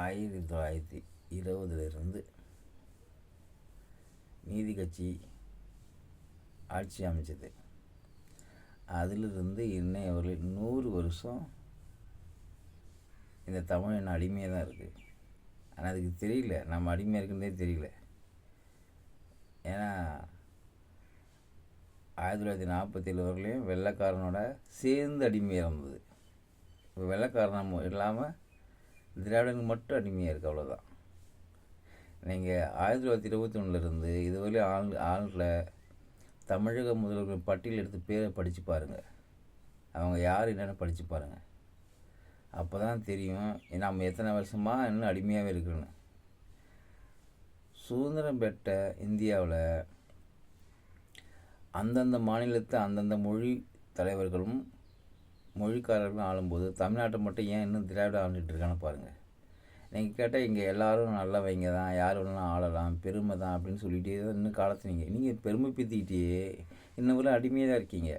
ஆயிரத்தி தொள்ளாயிரத்தி இருபதுலேருந்து நீதி கட்சி ஆட்சி அமைச்சது. அதிலிருந்து இன்னைய ஒரு நூறு வருஷம் இந்த தமிழ் அடிமையாக தான் இருக்குது ஆனால் அதுக்கு தெரியல. நம்ம அடிமையாக இருக்குன்றதே தெரியல. ஏன்னா ஆயிரத்தி தொள்ளாயிரத்தி நாற்பத்தேழு வரலையும் வெள்ளைக்காரனோட சேர்ந்து அடிமையாக இருந்தது. இப்போ வெள்ளைக்காரன் இல்லாமல் திராவிடனுக்கு மட்டும் அடிமையாக இருக்குது அவ்வளோதான் நீங்கள் ஆயிரத்தி தொள்ளாயிரத்தி இருபத்தி ஒன்றுலேருந்து இதுவரை ஆள் ஆளில் தமிழக முதல்வர்கள் பட்டியல் எடுத்து பேரை படித்து பாருங்கள் அவங்க யார் என்னென்னு படித்து பாருங்கள் அப்போ தான் தெரியும் நம்ம எத்தனை வருஷமாக இன்னும் அடிமையாகவே இருக்குன்னு சுதந்திரம் பெற்ற இந்தியாவில் அந்தந்த மாநிலத்து அந்தந்த மொழி தலைவர்களும் மொழிக்காரர்கள் ஆளும்போது தமிழ்நாட்டை மட்டும் ஏன் இன்னும் திராவிட ஆண்டுட்டு இருக்கான்னு பாருங்கள் நீங்கள் கேட்டால் இங்கே எல்லோரும் நல்லவங்க தான் யார் வேணாலும் ஆளலாம் பெருமை தான் அப்படின்னு சொல்லிகிட்டே தான் இன்னும் காலத்து நீங்கள் நீங்கள் பெருமை பீத்திக்கிட்டே இன்னும் கூட அடிமையாக தான் இருக்கீங்க.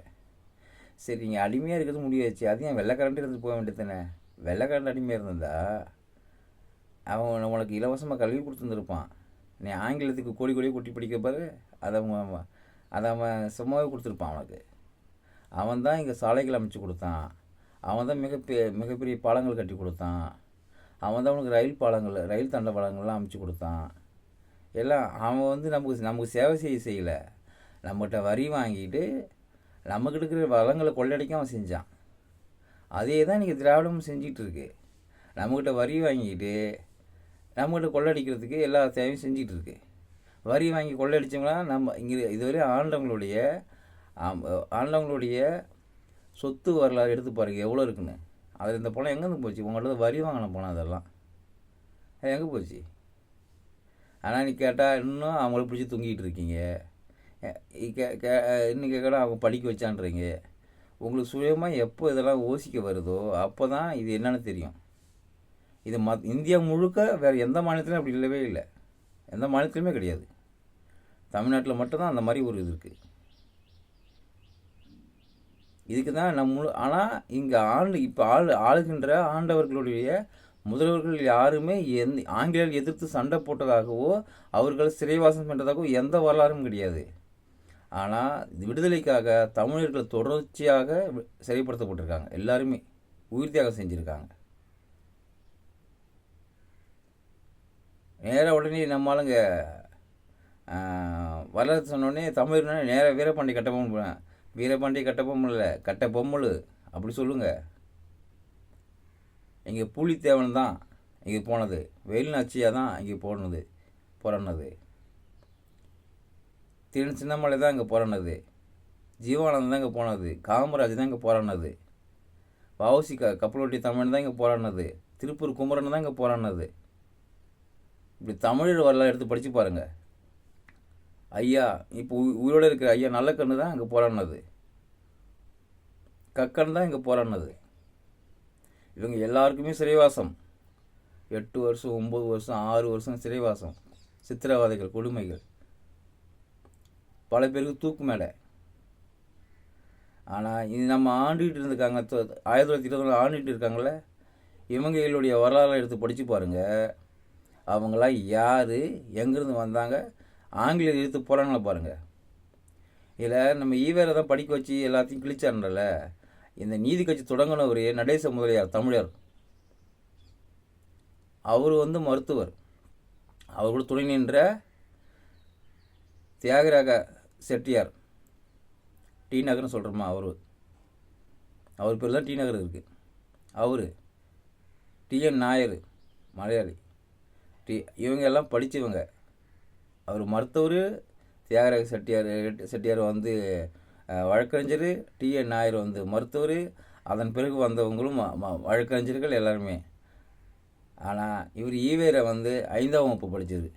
சரி நீங்கள் அடிமையாக இருக்கிறது முடியாச்சு. அது ஏன் வெள்ளைக்காரன்ட்டு இருந்து போக வேண்டியது தானே? வெள்ளைக்காரன் அடிமையாக இருந்தா அவன் உனக்கு இலவசமாக கல்வி கொடுத்துருந்துருப்பான். நீ ஆங்கிலத்துக்கு கோடி கோடியே கொட்டி படிக்க பாரு அதை அவன் அதை அவன் சும்மாவே கொடுத்துருப்பான் அவனுக்கு. அவன் தான் இங்கே சாலைகள் அமைச்சு கொடுத்தான். அவன் தான் மிகப்பெ மிகப்பெரிய பாலங்கள் கட்டி கொடுத்தான். அவன் தான் உனக்கு ரயில் பாலங்கள் ரயில் தண்ட பாலங்கள்லாம் அமைச்சு கொடுத்தான். எல்லாம் அவன் வந்து நமக்கு நமக்கு சேவை செய்ய செய்யலை. நம்மகிட்ட வரி வாங்கிட்டு நமக்கு இருக்கிற வளங்களை கொள்ளடிக்க அவன் செஞ்சான். அதே தான் இன்றைக்கி திராவிடமும் செஞ்சிகிட்ருக்கு நம்மக்கிட்ட வரி வாங்கிட்டு நம்மக்கிட்ட கொள்ளடிக்கிறதுக்கு எல்லா தேவையும் செஞ்சிகிட்ருக்கு வரி வாங்கி கொள்ளடிச்சவங்களாம் நம்ம இங்கே இதுவரை ஆண்டவங்களுடைய ஆண்டவங்களுடைய சொத்து வரலாறு எடுத்து பாருங்கள் எவ்வளோ இருக்குன்னு. அதில் இந்த பணம் எங்கேருந்து போச்சு? உங்கள்கிட்ட வரி வாங்கின பணம் அதெல்லாம். அது எங்கே போச்சு? ஆனால் நீ கேட்டால் இன்னும் அவங்கள பிடிச்சி தூங்கிட்டு இருக்கீங்க. இன்னும் கேட்டால் அவங்க படிக்க வச்சான்றீங்க. உங்களுக்கு சுயமாக எப்போ இதெல்லாம் யோசிக்க வருதோ அப்போ தான் இது என்னென்னு தெரியும். இது மத் இந்தியா முழுக்க வேறு எந்த மாநிலத்திலும் அப்படி இல்லவே இல்லை. எந்த மாநிலத்திலுமே கிடையாது. தமிழ்நாட்டில் மட்டும்தான் அந்த மாதிரி ஒரு இது இருக்குது இதுக்கு தான் நம்ம முழு ஆனால் இங்கே ஆண்டு இப்போ ஆள் ஆளுகின்ற ஆண்டவர்களுடைய முதல்வர்கள் யாருமே எந் ஆங்கிலேயர் எதிர்த்து சண்டை போட்டதாகவோ அவர்கள் சிறைவாசம் பண்ணுறதாகவோ எந்த வரலாறும் கிடையாது. ஆனால் விடுதலைக்காக தமிழர்கள் தொடர்ச்சியாக சிறைப்படுத்தப்பட்டிருக்காங்க. எல்லாருமே உயிர் தியாகம் செஞ்சுருக்காங்க. நேராக உடனே நம்மளுங்க வரலாறு சொன்னோடனே தமிழ் நேராக வீரபாண்டி கட்டபொம்மன் வீரபாண்டி கட்டபொம்மன் இல்லை கட்ட பொம்மல் அப்படி சொல்லுங்கள் இங்கே பூலித்தேவன் தான் இங்கே போனது. வேலுநாச்சியாக தான் இங்கே போனது பிறந்தது திரு சின்னமலை தான் இங்கே பிறந்தது ஜீவானந்தம் தான் இங்கே போனது. காமராஜ் தான் இங்கே போராடினது. வவுசி க கப்பலோட்டி தமிழ் தான் இங்கே போராடினது. திருப்பூர் குமரன் தான் இங்கே போராடினது. இப்படி தமிழ் வரலாறு எடுத்து படித்து பாருங்கள் ஐயா இப்போ உயிரோடு இருக்கிற ஐயா நல்ல கண்ணு தான் அங்கே போராடினது. கக்கன் தான் இங்கே போராடினது. இவங்க எல்லாருக்குமே சிறைவாசம். எட்டு வருஷம் ஒம்பது வருஷம் ஆறு வருஷம் சிறைவாசம். சித்திரவாதைகள் கொடுமைகள். பல பேருக்கு தூக்கு மேலே. ஆனால் இது நம்ம ஆண்டுகிட்டு இருந்திருக்காங்க ஆயிரத்தி தொள்ளாயிரத்தி இருபது ஆண்டுகிட்டு இருக்காங்கள இவங்களுடைய வரலாறு எடுத்து படித்து பாருங்கள் அவங்களாம் யார்? எங்கேருந்து வந்தாங்க? ஆங்கிலேயர் எழுத்து போகிறாங்களா பாருங்கள் இதில் நம்ம ஈவேரை தான் படிக்க வச்சு எல்லாத்தையும் கிழிச்சாருன்றல இந்த நீதி கட்சி தொடங்கினவர் நடேச முதலியார் தமிழர். அவர் வந்து மருத்துவர். அவர் கூட துணை நின்ற தியாகராக செட்டியார். டி நகர்னு சொல்கிறோமா அவர். அவர் பேர் தான் டி நகர் இருக்குது அவர் டிஎன் நாயர் மலையாளி. டி இவங்க எல்லாம் படித்தவங்க அவர் மருத்துவர் தியாகராஜ செட்டியார் செட்டியார் வந்து வழக்கறிஞர் டிஎன் நாயர் வந்து மருத்துவர். அதன் பிறகு வந்தவங்களும் வழக்கறிஞர்கள் எல்லாருமே. ஆனால் இவர் ஈவேரை வந்து ஐந்தாம் வகுப்பு படித்தது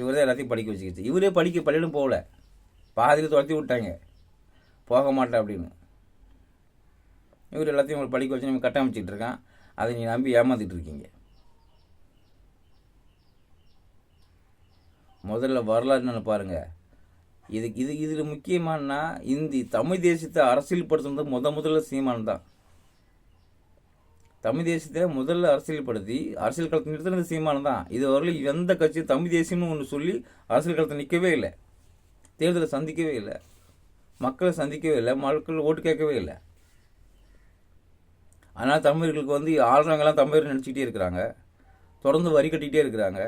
இவர் தான் எல்லாத்தையும் படிக்க வச்சுக்கிச்சு. இவரே படிக்க பள்ளியிலும் போகல. பாதியில் துரத்தி விட்டாங்க. போக மாட்டேன் அப்படின்னு. இவர் எல்லாத்தையும் உங்களுக்கு படிக்க வச்சு நம்ம கட்டமைச்சிட்டு இருக்கான். அதை நீங்கள் நம்பி ஏமாற்றிட்டு இருக்கீங்க. முதல்ல வரலாறுன்னு பாருங்கள் இது இது இதில் முக்கியமானா இந்தி தமிழ் தேசியத்தை அரசியல்படுத்துனது முத முதல்ல சீமான் தான். தமிழ் தேசியத்தை முதல்ல அரசியல்படுத்தி அரசியல் களத்தை நிறுத்தினது சீமானம் தான். இது வரலும் எந்த கட்சியும் தமிழ் தேசியம்னு ஒன்று சொல்லி அரசியல் களத்தை நிற்கவே இல்லை. தேர்தலை சந்திக்கவே இல்லை. மக்களை சந்திக்கவே இல்லை. மக்கள் ஓட்டு கேட்கவே இல்லை. ஆனால் தமிழர்களுக்கு வந்து ஆளுறவங்களாம் தமிழர் நினச்சிக்கிட்டே இருக்கிறாங்க. தொடர்ந்து வரி கட்டிக்கிட்டே இருக்கிறாங்க.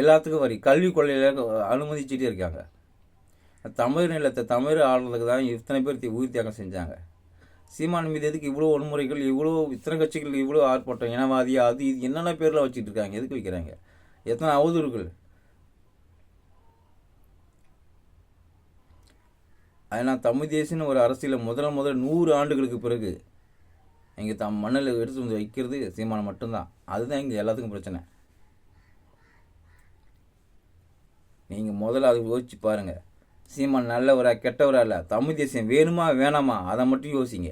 எல்லாத்துக்கும் வரி. கல்வி கொள்ளையில் அனுமதிச்சுட்டே இருக்காங்க. தமிழ் நிலத்தை தமிழ் ஆளுநருக்கு தான் இத்தனை பேர் உயிர் தியாகம் செஞ்சாங்க. சீமான் மீது எதுக்கு இவ்வளோ வன்முறைகள் இவ்வளோ இத்தனை கட்சிகள் இவ்வளோ ஆர்ப்பாட்டம் இனவாதி அது இது என்னென்ன பேரில் வச்சுட்டு இருக்காங்க எதுக்கு வைக்கிறாங்க? எத்தனை அவதூறுகள்? அதனால் தமிழ் தேசியன்னு ஒரு அரசியலில் முதல் முதல் நூறு ஆண்டுகளுக்கு பிறகு இங்கே தம் மண்ணில் எடுத்து வந்து வைக்கிறது சீமானம் மட்டும்தான். அதுதான் இங்கே எல்லாத்துக்கும் பிரச்சனை. நீங்கள் முதல்ல அதை யோசிச்சு பாருங்கள் சீமான் நல்லவரா கெட்டவரா இல்லை. தமிழ் தேசியம் வேணுமா வேணாமா? அதை மட்டும் யோசிங்க.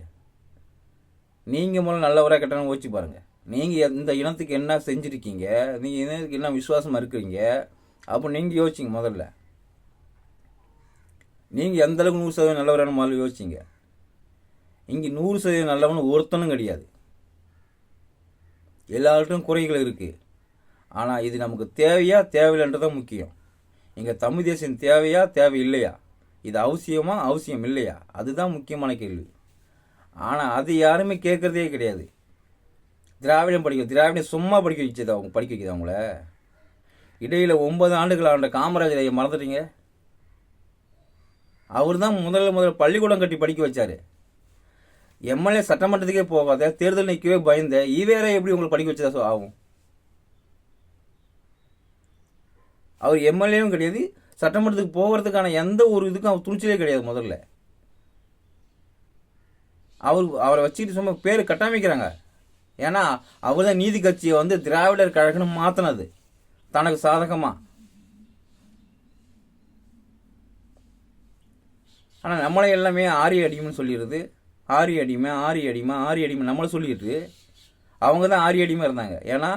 நீங்கள் முதல்ல நல்லவரா கெட்டவனா யோசிச்சு பாருங்கள் நீங்கள் இந்த இனத்துக்கு என்ன செஞ்சுருக்கீங்க? நீங்கள் இனத்துக்கு என்ன விசுவாசமாக இருக்கிறீங்க? அப்போ நீங்கள் யோசிச்சிங்க முதல்ல. நீங்கள் எந்த அளவுக்கு நூறு சதவீதம் நல்லவரான முதல்ல யோசிச்சிங்க இங்கே நூறு சதவீதம் நல்லவனு ஒருத்தனும் கிடையாது. எல்லார்ட்டும் குறைகள் இருக்குது ஆனால் இது நமக்கு தேவையா தேவையில்லைன்றதான் முக்கியம். எங்கள் தமிழ் தேசியம் தேவையா தேவை இல்லையா இது அவசியமா அவசியம் இல்லையா அதுதான் முக்கியமான கேள்வி. ஆனால் அது யாருமே கேட்குறதே கிடையாது. திராவிடம் படிக்க திராவிடம் சும்மா படிக்க வச்சது அவங்க படிக்க வைக்கிது அவங்கள? இடையில் ஒன்பது ஆண்டுகள் ஆண்ட காமராஜர் ஐயா மறந்துட்டீங்க? அவர் தான் முதல்ல முதல்ல பள்ளிக்கூடம் கட்டி படிக்க வச்சார். எம்எல்ஏ சட்டமன்றத்துக்கே போகாத தேர்தல் நிற்கவே பயந்த ஈவேரை எப்படி உங்களுக்கு படிக்க வச்சதா ஆகும்? அவர் எம்எல்ஏவும் கிடையாது. சட்டமன்றத்துக்கு போகிறதுக்கான எந்த ஒரு இதுக்கும் அவர் துணிச்சலே கிடையாது முதல்ல. அவர் அவரை வச்சுக்கிட்டு சும்மா பேர் கட்டமைக்கிறாங்க. ஏன்னா அவர் தான் நீதி கட்சியை வந்து திராவிடர் கழகம்னு மாற்றினது தனக்கு சாதகமாக ஆனால் நம்மளை எல்லாமே ஆரி அடிமைன்னு சொல்லிடுது ஆரி அடிமை ஆரி அடிமை ஆரிய அடிமை நம்மளை சொல்லிட்டு அவங்க தான் ஆரி அடிமை இருந்தாங்க. ஏன்னா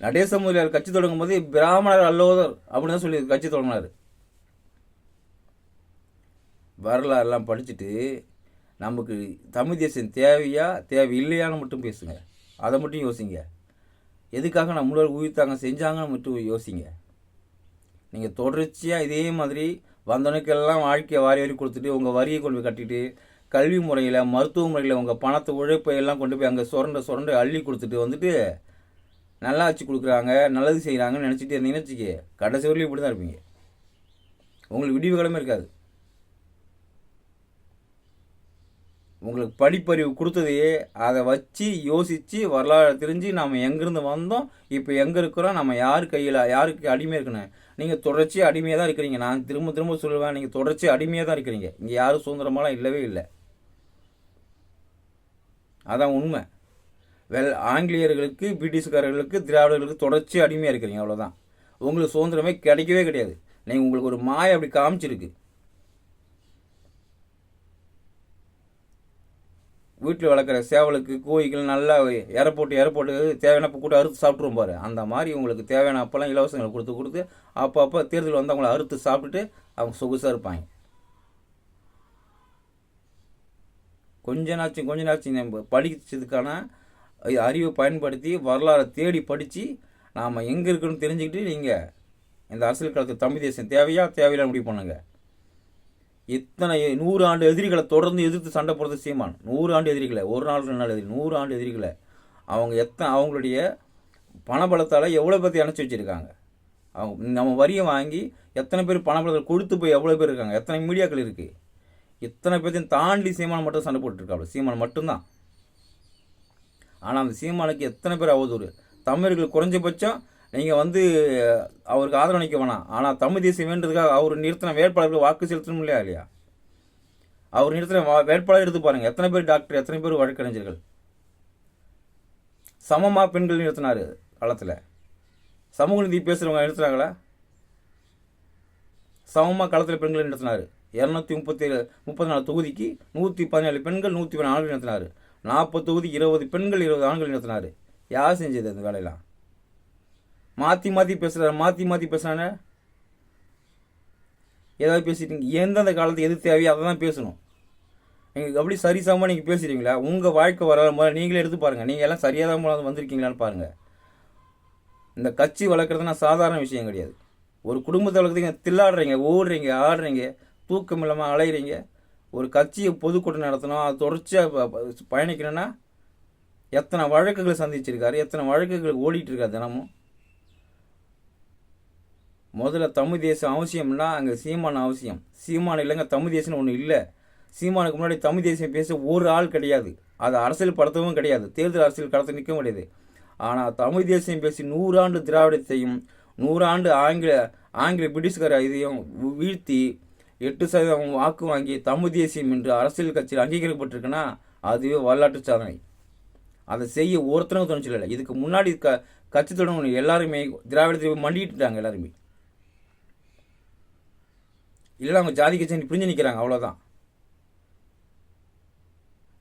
நடேச முதலியார் கட்சி தொடங்கும் போது பிராமணர் அல்லோதர் அப்படின்னு தான் சொல்லி கட்சி தொடங்கினார். வரலாறுலாம் படிச்சுட்டு நமக்கு தமிழ் தேசியம் தேவையா தேவையில்லையான்னு மட்டும் பேசுங்க. அதை மட்டும் யோசிங்க. எதுக்காக நம்மளோட உயிர் தாங்க செஞ்சாங்கன்னு மட்டும் யோசிங்க. நீங்கள் தொடர்ச்சியாக இதே மாதிரி வந்தவனுக்கெல்லாம் வாழ்க்கையை வாரி வாரி கொடுத்துட்டு உங்கள் வரியை கொண்டு போய் கட்டிட்டு கல்வி முறையில் மருத்துவ முறையில் உங்கள் பணத்தை உழைப்பை எல்லாம் கொண்டு போய் அங்கே சுரண்ட சுரண்ட அள்ளி கொடுத்துட்டு வந்துட்டு நல்லா வச்சு கொடுக்குறாங்க நல்லது செய்கிறாங்கன்னு நினச்சிட்டு இருந்தீங்கன்னு வச்சுக்க கடைசி வரையிலும் இப்படி தான் இருப்பீங்க. உங்களுக்கு விடிவு கிழமை இருக்காது. உங்களுக்கு படிப்பறிவு கொடுத்ததையே அதை வச்சு யோசித்து வரலாறு தெரிஞ்சு நாம் எங்கேருந்து வந்தோம் இப்போ எங்கே இருக்கிறோம் நம்ம யார் கையில் யாருக்கு அடிமையாக இருக்கணும் நீங்கள் தொடர்ச்சி அடிமையாக தான் இருக்கிறீங்க. நான் திரும்ப திரும்ப சொல்லுவேன் நீங்கள் தொடர்ச்சி அடிமையாக தான் இருக்கிறீங்க. இங்கே யாரும் சுதந்திரமாலாம் இல்லவே இல்லை. அதான் உண்மை. வெல் ஆங்கிலேயர்களுக்கு பிரிட்டிஷ்காரர்களுக்கு திராவிடர்களுக்கு தொடர்ச்சி அடிமையாக இருக்கிறீங்க அவ்வளோதான் உங்களுக்கு சுதந்திரமே கிடைக்கவே கிடையாது. நீங்கள் உங்களுக்கு ஒரு மாய அப்படி காமிச்சிருக்கு. வீட்டில் வளர்க்குற சேவலுக்கு கோழிகள் நல்லா இற போட்டு இற போட்டு தேவையான அப்போ கூட அறுத்து சாப்பிட்ருவோம் பாரு. அந்த மாதிரி உங்களுக்கு தேவையான அப்போல்லாம் இலவசங்களை கொடுத்து கொடுத்து அப்போ அப்போ தேர்தல் வந்து அவங்கள அறுத்து சாப்பிட்டுட்டு அவங்க சொகுசாக இருப்பாங்க. கொஞ்ச நாச்சும் கொஞ்ச நாச்சும் நம்ம படிச்சதுக்கான அறிவை பயன்படுத்தி வரலாறை தேடி படித்து நாம் எங்கே இருக்குன்னு தெரிஞ்சுக்கிட்டு நீங்கள் இந்த அரசியல் காலத்து தமிழ் தேசம் தேவையா? தேவையில்லை முடிவு பண்ணுங்க. இத்தனை நூறு ஆண்டு எதிரிகளை தொடர்ந்து எதிர்த்து சண்டை போடுறது சீமான். நூறு ஆண்டு எதிரிகளை. ஒரு நாள் ரெண்டு நாள் எதிரி நூறு ஆண்டு எதிரிகளை. அவங்க எத்தனை அவங்களுடைய பணபலத்தால் எவ்வளோ பேர்த்தி அணைச்சி வச்சுருக்காங்க. அவங்க நம்ம வரியை வாங்கி எத்தனை பேர் பணபலத்தில் கொடுத்து போய் எவ்வளோ பேர் இருக்காங்க? எத்தனை மீடியாக்கள் இருக்குது இத்தனை பேர்த்தையும் தாண்டி சீமான் மட்டும் சண்டை போட்டுருக்காப்ல சீமான் மட்டும்தான். ஆனால் அந்த சீமானுக்கு எத்தனை பேர் அவதூறு? தமிழர்கள் குறைஞ்சபட்சம் நீங்கள் வந்து அவருக்கு ஆதரவு அளிக்க வேணாம். ஆனால் தமிழ் தேசியம் வேண்டதுக்காக அவர் நிறுத்தின வேட்பாளர்கள் வாக்கு செலுத்தணும் இல்லையா இல்லையா? அவர் நிறுத்தின வா- வேட்பாளர் எடுத்து பாருங்கள் எத்தனை பேர் டாக்டர் எத்தனை பேர் வழக்கறிஞர்கள்? சமமாக பெண்கள் நிறுத்தினார் களத்தில். சமூக நீதி பேசுகிறவங்க நிறுத்துறாங்களா சமமாக களத்தில் பெண்களை நிறுத்தினார். இரநூத்தி முப்பத்தி முப்பத்தி நாலு தொகுதிக்கு நூற்றி பதினேழு பெண்கள் நூற்றி பதினாலு நிறுத்தினார். நாற்பது தொகுதி இருபது பெண்கள் இருபது ஆண்கள் நிறுத்தினார் யார் செஞ்சது அந்த வேலையெல்லாம்? மாற்றி மாற்றி பேசுகிறாரு மாற்றி மாற்றி பேசுகிறாங்க ஏதாவது பேசிட்டீங்க எந்தெந்த காலத்துக்கு எது தேவையோ அதை தான் பேசணும். நீங்கள் அப்படி சரிசமமாக நீங்கள் பேசுகிறீங்களா உங்கள் வாழ்க்கை வர முறை நீங்களே எடுத்து பாருங்கள் நீங்கள் எல்லாம் சரியாக தான் போல வந்திருக்கீங்களான்னு பாருங்கள் இந்த கட்சி வளர்க்குறதுனா சாதாரண விஷயம் கிடையாது. ஒரு குடும்பத்தை வளர்க்குறீங்க தில்லாடுறீங்க ஓடுறீங்க ஆடுறீங்க தூக்கம் இல்லாமல் அலையிறீங்க. ஒரு கட்சியை பொதுக்கூட்டம் நடத்தணும் அது தொடர்ச்சியாக பயணிக்கணும்னா எத்தனை வழக்குகளை சந்திச்சிருக்காரு எத்தனை வழக்குகள் ஓடிட்டுருக்காரு தினமும். முதல்ல தமிழ் தேசம் அவசியம்னா அங்கே சீமான அவசியம். சீமான இல்லைங்க தமிழ் தேசம்னு ஒன்று இல்லை. சீமானுக்கு முன்னாடி தமிழ் தேசியம் பேச ஒரு ஆள் கிடையாது. அது அரசியல் படுத்தவும் கிடையாது. தேர்தல் அரசியல் கடத்த நிற்கவும் கிடையாது. ஆனால் தமிழ் தேசியம் பேசி நூறாண்டு திராவிடத்தையும் நூறாண்டு ஆங்கில ஆங்கில பிரிட்டிஷ்கார இதையும் வீழ்த்தி எட்டு சதவீதம் வாக்கு வாங்கி தமிழ் தேசியம் என்று அரசியல் கட்சியில் அங்கீகரிக்கப்பட்டிருக்குன்னா அதுவே வரலாற்று சாதனை. அதை செய்ய ஒருத்தனும் தோணுச்சில்ல இதுக்கு முன்னாடி க கட்சி தொடங்க எல்லாருமே திராவிடத்தை மண்டிட்டுட்டாங்க எல்லாருமே. இல்லை அவங்க ஜாதி கட்சி பிரிஞ்சு நிற்கிறாங்க அவ்வளோதான்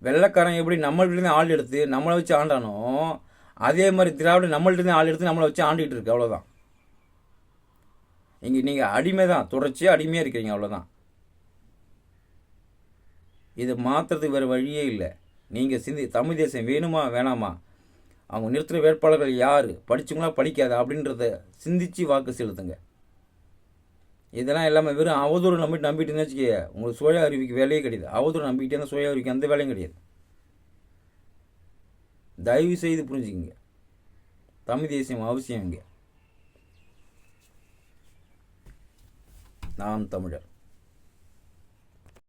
வெள்ளைக்காரன் எப்படி நம்மள்கிட்ட ஆள் எடுத்து நம்மளை வச்சு ஆண்டானோ அதே மாதிரி திராவிட நம்மள்கிட்ட ஆள் எடுத்து நம்மளை வச்சு ஆண்டுகிட்டு இருக்கு அவ்வளோதான் இங்கே நீங்கள் அடிமை தான் தொடர்ச்சியாக அடிமையாக இருக்கிறீங்க அவ்வளோதான் இதை மாற்றுறதுக்கு வேறு வழியே இல்லை. நீங்கள் சிந்தி தமிழ் தேசம் வேணுமா வேணாமா? அவங்க நிறுத்துகிற வேட்பாளர்கள் யார்? படிச்சவங்களா படிக்காத? அப்படின்றத சிந்தித்து வாக்கு செலுத்துங்க. இதெல்லாம் எல்லாமே வெறும் அவதூறு நம்பிட்டு நம்பிட்டு வச்சுக்க உங்களுக்கு சுய அறிவிக்கு வேலையே கிடையாது. அவதூறு நம்பிக்கிட்டே இருந்தால் சுய அறிவிக்கு எந்த வேலையும் கிடையாது. தயவு செய்து புரிஞ்சுக்கிங்க. தமிழ் தேசியம் அவசியம் இங்கே. நாம் தமிழர்.